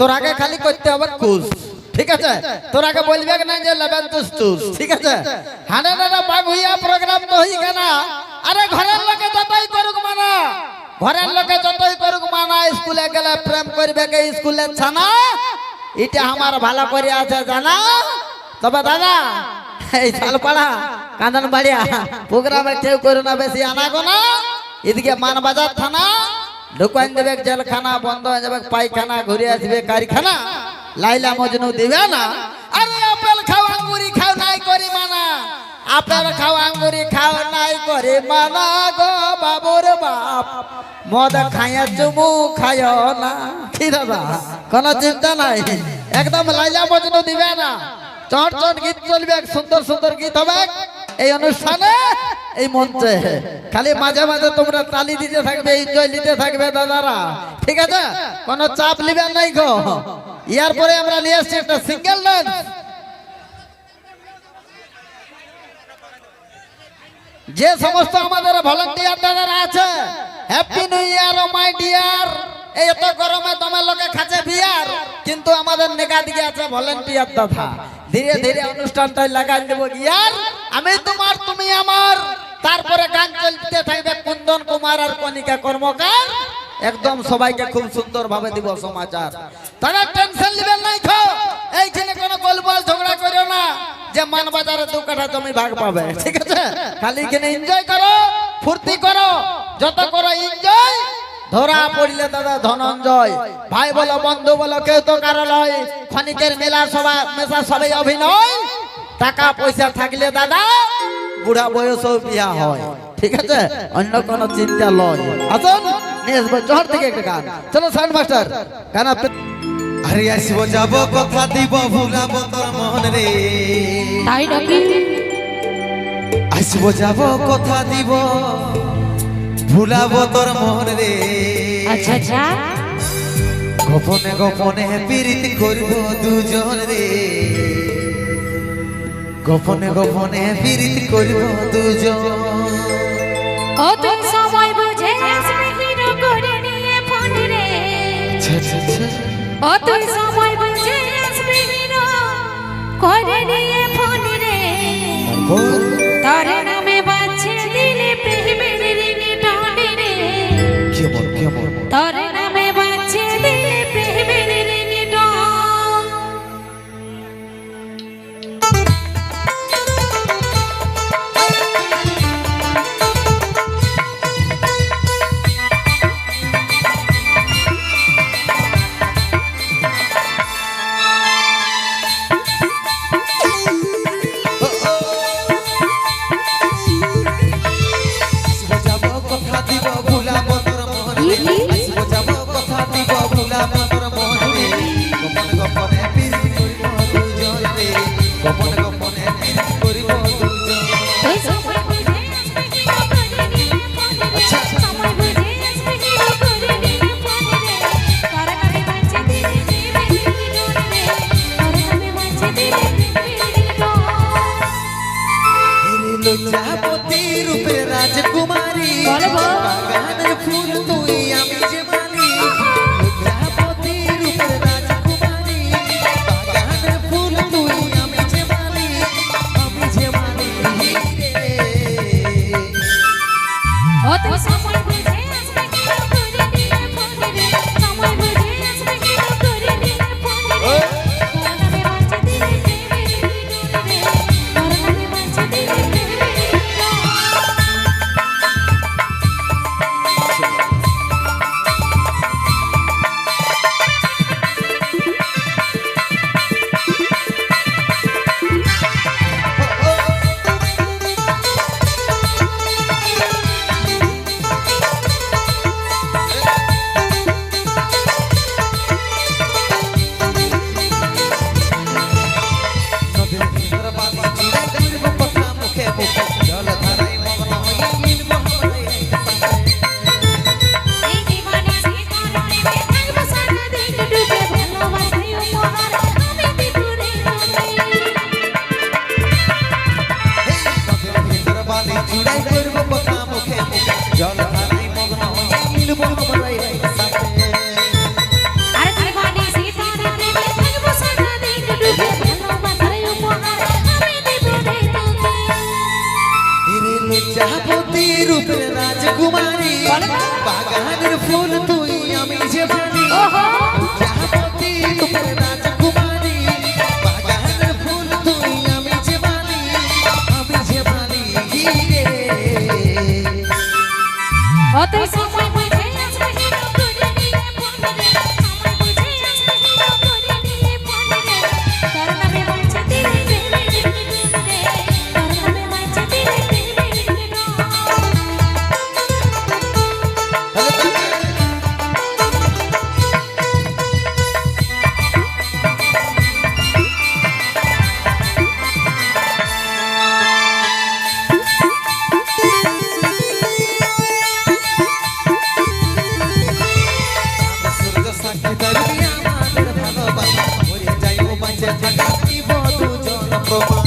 তোর আগে খালি করতে হবে কুস। ঠিক আছে? তোর আগে বলবে না যে লেবেন তুস তুস। ঠিক আছে? হানে না বাঘ হইয়া প্রোগ্রাম তো হই কেনা। আরে ঘরের লোকে যতই করুক মানা। ঘরের লোকে যতই করুক মানা, স্কুলে গেলে প্রেম করবে কে স্কুলে? ছানা এটা আমার ভালো করে আছে, জানা? তবে দাদা, এই শালপাড়া কান্দন বাড়িয়া প্রোগ্রামে কেউ করে না, বেশি আনাগো না এদিকে মানবাজার থানা। ঢুকান দেবে, জেলখানা বন্ধ হয়ে যাবে, পায়খানা ঘুরে আসবে, কারখানা। লাইলা মজনু দিবে না। আরে, আপেল খাও, আঙ্গুরি খাও, নাই করি মানা আপেল খাও, আঙ্গুরি খাও, নাই করে মানা গো বাবুর বাপ। মদ খাইয়া চুমু খায় না। কি দাদা, কোনো চিন্তা নাই? একদম লাইলা মজনু দিবে না। চট চট গীত চলবে, সুন্দর সুন্দর গীত হবে। এই অনুষ্ঠানে, এই মঞ্চে। খালি মাঝে মাঝে তোমরা তালি দিতে থাকবে এনজয় নিতে থাকবে দাদারা। ঠিক আছে? কোনো চাপ নিবে নাই গো। ইয়ার পরে আমরা নিয়ে আসছি একটা সিঙ্গেল ডান্স যে সমস্ত আমাদের ভলান্টিয়ার দাদারা আছে happy new year oh my dear এই এত গরমে তোমার লোকে খাচ্ছে বিয়ার, কিন্তু আমাদের নেগা দিকে আছে ভলান্টিয়ার দাদা। ধীরে ধীরে অনুষ্ঠানটা লাগাই দেবো। ইয়ার, আমি তোমার, তুমি আমার। তারপরে গান চলতে থাকবে কুন্দন কুমার আর কনিকা কর্মকার। একদম সবাইকে খুব সুন্দর ভাবে দিব সমাচার। তারা টেনশন নেবেন নাই খো এইখানে কোনো গোলমাল ঝগড়া করো না। যে মানবাজারে দু কাঠা জমি ভাগ পাবে, ঠিক আছে? খালি এখানে এনজয় করো, ফুর্তি করো, যত করো এনজয় ধরা পড়লে দাদা ধনঞ্জয়। ভাই বলো বন্ধু বলো কেউ তো কারও লয়। ক্ষণিকের মেলা সবাই মেশা সবাই অভিনয়। টাকা পয়সা থাকলে দাদা বুড়া বয়সেও বিয়া হয়। ঠিক আছে? অন্য কোনো চিন্তা লয়। আসুন নিয়ে জহর থেকে একটা গান। চলো সাউন্ড মাস্টার গান আপনি আরে আসব যাব কথা দিব ভুলাব তোর মন রে। তাই নাকি? আসব যাব কথা দিব। ভুলাব তোর মন রে। আচ্ছা আচ্ছা। গোপনে গোপনে পীড়িত করব দুজন রে। গোপনে গোপনে পীড়িত করব দুজন। ও তুই সময় বুঝে আসবি হিরো করে নিয়ে ফোন রে। ছা, ছা, ছা। ও তুই সময় বুঝে আসবি হিরো করে নিয়ে তোর নামে বাজছে দিলে প্রেমের রিঙে টন হেরে লজ্জাপতি রূপে রাজকুমারী বাগানের ফুল তুই তোমারি বাগানের ফুল তুই আমি যে প্রাণী যাহাপতি তোমার রাজকুমারী মিশে থাকা জীব দুজন প্রমাণ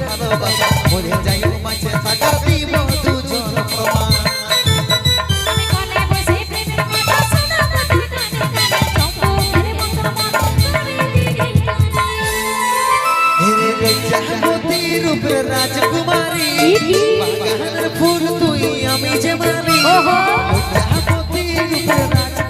ভালোবাসা ভরে যাই রূপে রূপে রাজকুমারী। বাগানের ফুল তুই আমি যে মানি। রূপে রাজকুমারী।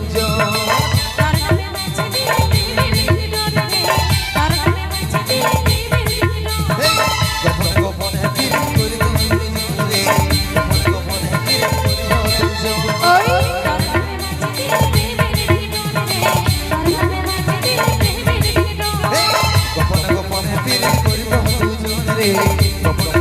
don't